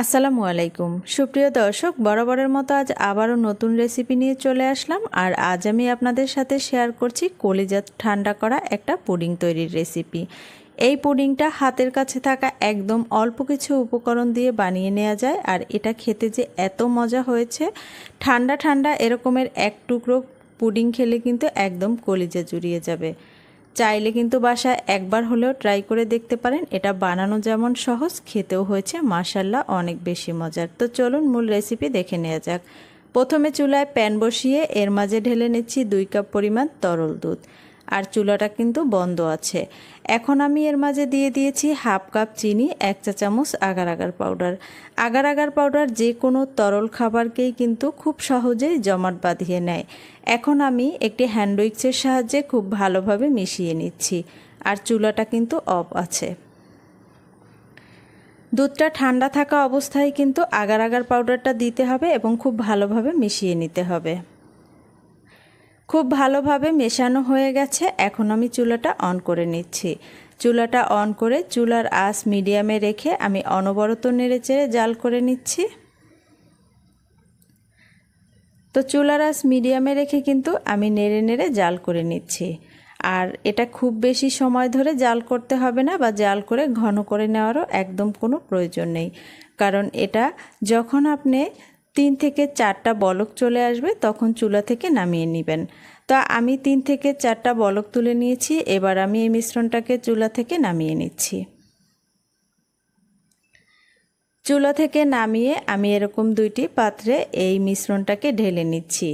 আসসালামু আলাইকুম। সুপ্রিয় দর্শক, বরাবরের মতো আজ আবারও নতুন রেসিপি নিয়ে চলে আসলাম। আর আজ আমি আপনাদের সাথে শেয়ার করছি কলিজা ঠান্ডা করা একটা পুডিং তৈরির রেসিপি। এই পুডিংটা হাতের কাছে থাকা একদম অল্প কিছু উপকরণ দিয়ে বানিয়ে নেওয়া যায়। আর এটা খেতে যে এত মজা হয়েছে, ঠান্ডা ঠান্ডা এরকমের এক টুকরো পুডিং খেলে কিন্তু একদম কলিজা জুড়িয়ে যাবে। চাইলে কিন্তু বাসায় একবার হলেও ট্রাই করে দেখতে পারেন। এটা বানানো যেমন সহজ, খেতেও হয়েছে মাসাল্লাহ অনেক বেশি মজার। তো চলুন মূল রেসিপি দেখে নেওয়া যাক। প্রথমে চুলায় প্যান বসিয়ে এর মাঝে ঢেলে নিচ্ছি দুই কাপ পরিমাণ তরল দুধ। আর চুলাটা কিন্তু বন্ধ আছে। এখন আমি এর মাঝে দিয়ে দিয়েছি হাফ কাপ চিনি, এক চা চামচ agar agar powder. Agar agar powder যে কোনো তরল খাবারকেই কিন্তু খুব সহজেই জমাট বাঁধিয়ে নেয়। এখন আমি একটি হ্যান্ডউইক্সের সাহায্যে খুব ভালোভাবে মিশিয়ে নিচ্ছি। আর চুলাটা কিন্তু অফ আছে। দুধটা ঠান্ডা থাকা অবস্থায় কিন্তু আগার আগার পাউডারটা দিতে হবে এবং খুব ভালোভাবে মিশিয়ে নিতে হবে। খুব ভালোভাবে মেশানো হয়ে গেছে। এখন আমি চুলাটা অন করে নিচ্ছি। চুলাটা অন করে চুলার আঁচ মিডিয়ামে রেখে আমি অনবরত নেড়ে চেড়ে জাল করে নিচ্ছি। তো চুলার আঁচ মিডিয়ামে রেখে কিন্তু আমি নেড়ে নেড়ে জাল করে নিচ্ছি। আর এটা খুব বেশি সময় ধরে জাল করতে হবে না বা জাল করে ঘন করে নেওয়ারও একদম কোনো প্রয়োজন নেই। কারণ এটা যখন আপনি তিন থেকে চারটা বলক চলে আসবে, তখন চুলা থেকে নামিয়ে নেবেন। তো আমি তিন থেকে চারটা বলক তুলে নিয়েছি, এবার আমি এই মিশ্রণটাকে চুলা থেকে নামিয়ে নিচ্ছি। চুলা থেকে নামিয়ে আমি এরকম দুইটি পাত্রে এই মিশ্রণটাকে ঢেলে নিচ্ছি।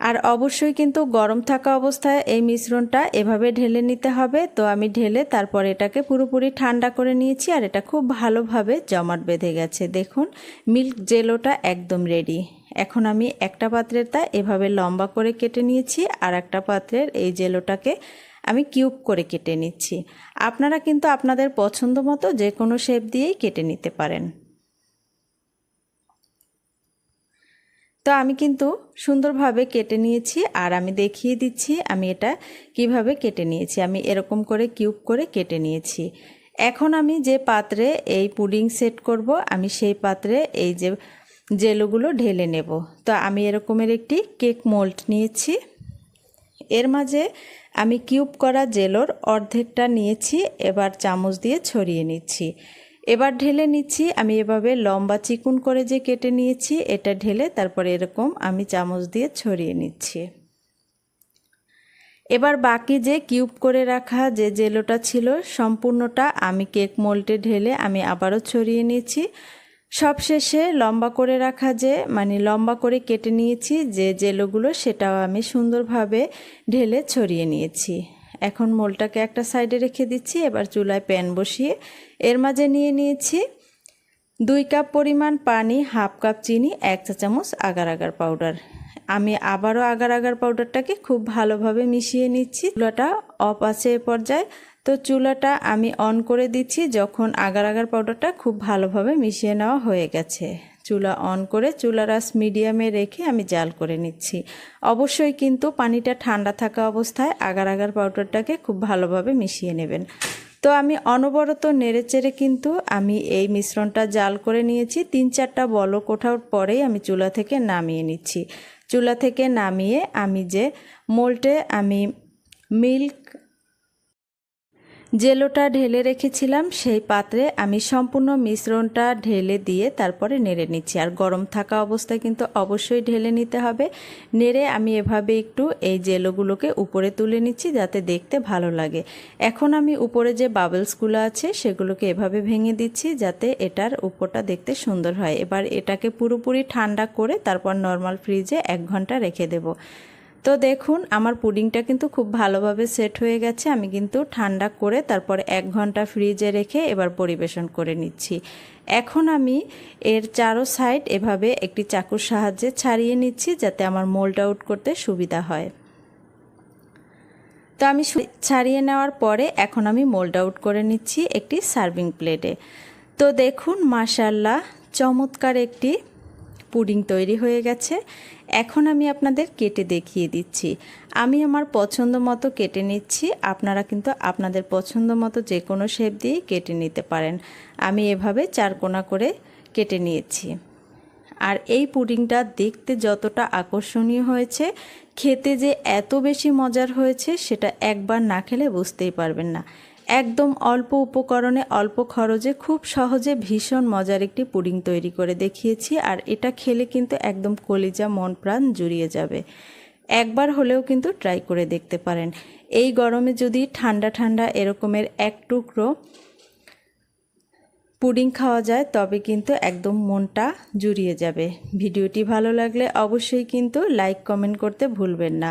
আর অবশ্যই কিন্তু গরম থাকা অবস্থায় এই মিশ্রণটা এভাবে ঢেলে নিতে হবে। তো আমি ঢেলে তারপর এটাকে পুরোপুরি ঠান্ডা করে নিয়েছি আর এটা খুব ভালোভাবে জমাট বেঁধে গেছে। দেখুন, মিল্ক জেলোটা একদম রেডি। এখন আমি একটা পাত্রের তা এভাবে লম্বা করে কেটে নিয়েছি আর একটা পাত্রের এই জেলোটাকে আমি কিউব করে কেটে নিচ্ছি। আপনারা কিন্তু আপনাদের পছন্দ মতো যে কোনো শেপ দিয়েই কেটে নিতে পারেন। তো আমি কিন্তু সুন্দরভাবে কেটে নিয়েছি আর আমি দেখিয়ে দিচ্ছি আমি এটা কীভাবে কেটে নিয়েছি। আমি এরকম করে কিউব করে কেটে নিয়েছি। এখন আমি যে পাত্রে এই পুডিং সেট করব, আমি সেই পাত্রে এই যে জেলোগুলো ঢেলে নেব। তো আমি এরকমের একটি কেক মোল্ড নিয়েছি। এর মাঝে আমি কিউব করা জেলোর অর্ধেকটা নিয়েছি, এবার চামচ দিয়ে ছড়িয়ে নিচ্ছি। এবার ঢেলে নিচ্ছি, আমি এভাবে লম্বা চিকুন করে যে কেটে নিয়েছি, এটা ঢেলে তারপরে এরকম আমি চামচ দিয়ে ছড়িয়ে নিচ্ছি। এবার বাকি যে কিউব করে রাখা যে জেলোটা ছিল, সম্পূর্ণটা আমি কেক মোল্টে ঢেলে আমি আবারও ছড়িয়ে নিয়েছি সবশেষে লম্বা করে রাখা যে মানে লম্বা করে কেটে নিয়েছি যে জেলোগুলো, সেটাও আমি সুন্দরভাবে ঢেলে ছড়িয়ে নিয়েছি। এখন মোলটাকে একটা সাইডে রেখে দিচ্ছি, এবার চুলায় প্যান বসিয়ে এর মাঝে নিয়ে নিয়েছি দুই কাপ পরিমাণ পানি, হাফ কাপ চিনি, এক চা চামচ আগার আগার পাউডার। আমি আবারও আগার আগার পাউডারটাকে খুব ভালোভাবে মিশিয়ে নিচ্ছি। চুলাটা অফ আছে এ পর্যায়ে। তো চুলাটা আমি অন করে দিচ্ছি যখন আগার আগার পাউডারটা খুব ভালোভাবে মিশিয়ে নেওয়া হয়ে গেছে। চুলা অন করে চুলার আস মিডিয়ামে রেখে আমি জাল করে নিচ্ছি। অবশ্যই কিন্তু পানিটা ঠান্ডা থাকা অবস্থায় আগার আগার পাউডারটাকে খুব ভালোভাবে মিশিয়ে নেবেন। তো আমি অনবরত নেড়ে চেড়ে কিন্তু আমি এই মিশ্রণটা জাল করে নিয়েছি। তিন চারটা বলক ওঠার পরেই আমি চুলা থেকে নামিয়ে নিচ্ছি। চুলা থেকে নামিয়ে আমি যে মোল্টে আমি মিল্ক জেলোটা ঢেলে রেখেছিলাম, সেই পাত্রে আমি সম্পূর্ণ মিশ্রণটা ঢেলে দিয়ে তারপরে নেড়ে নিচ্ছি। আর গরম থাকা অবস্থায় কিন্তু অবশ্যই ঢেলে নিতে হবে। নেড়ে আমি এভাবে একটু এই জেলোগুলোকে উপরে তুলে নিচ্ছি যাতে দেখতে ভালো লাগে। এখন আমি উপরে যে বাবলসগুলো আছে, সেগুলোকে এভাবে ভেঙে দিচ্ছি যাতে এটার উপরটা দেখতে সুন্দর হয়। এবার এটাকে পুরোপুরি ঠান্ডা করে তারপর নর্মাল ফ্রিজে এক ঘণ্টা রেখে দেবো। তো দেখুন, আমার পুডিংটা কিন্তু খুব ভালোভাবে সেট হয়ে গেছে। আমি কিন্তু ঠান্ডা করে তারপর এক ঘণ্টা ফ্রিজে রেখে এবার পরিবেশন করে নিচ্ছি। এখন আমি এর চারো সাইড এভাবে একটি চাকুর সাহায্যে ছাড়িয়ে নিচ্ছি যাতে আমার মোল্ড আউট করতে সুবিধা হয়। তো আমি ছাড়িয়ে নেওয়ার পরে এখন আমি মোল্ড আউট করে নিচ্ছি একটি সার্ভিং প্লেটে। তো দেখুন মাশাল্লাহ চমৎকার একটি পুডিং তৈরি হয়ে গেছে। এখন আমি আপনাদের কেটে দেখিয়ে দিচ্ছি। আমি আমার পছন্দ মতো কেটে নিচ্ছি। আপনারা কিন্তু আপনাদের পছন্দ মতো যে কোনো শেপ দিয়ে কেটে নিতে পারেন। আমি এভাবে চারকোনা করে কেটে নিয়েছি। আর এই পুডিংটা দেখতে যতটা আকর্ষণীয় হয়েছে, খেতে যে এত বেশি মজার হয়েছে, সেটা একবার না খেলে বুঝতেই পারবেন না। একদম অল্প উপকরণে, অল্প খরচে খুব সহজে ভীষণ মজার একটি পুডিং তৈরি করে দেখিয়েছি। আর এটা খেলে কিন্তু একদম কলিজা মন প্রাণ জুড়িয়ে যাবে। একবার হলেও কিন্তু ট্রাই করে দেখতে পারেন। এই গরমে যদি ঠান্ডা ঠান্ডা এরকমের এক টুকরো পুডিং খাওয়া যায়, তবে কিন্তু একদম মনটা জুড়িয়ে যাবে। ভিডিওটি ভালো লাগলে অবশ্যই কিন্তু লাইক, কমেন্ট করতে ভুলবেন না।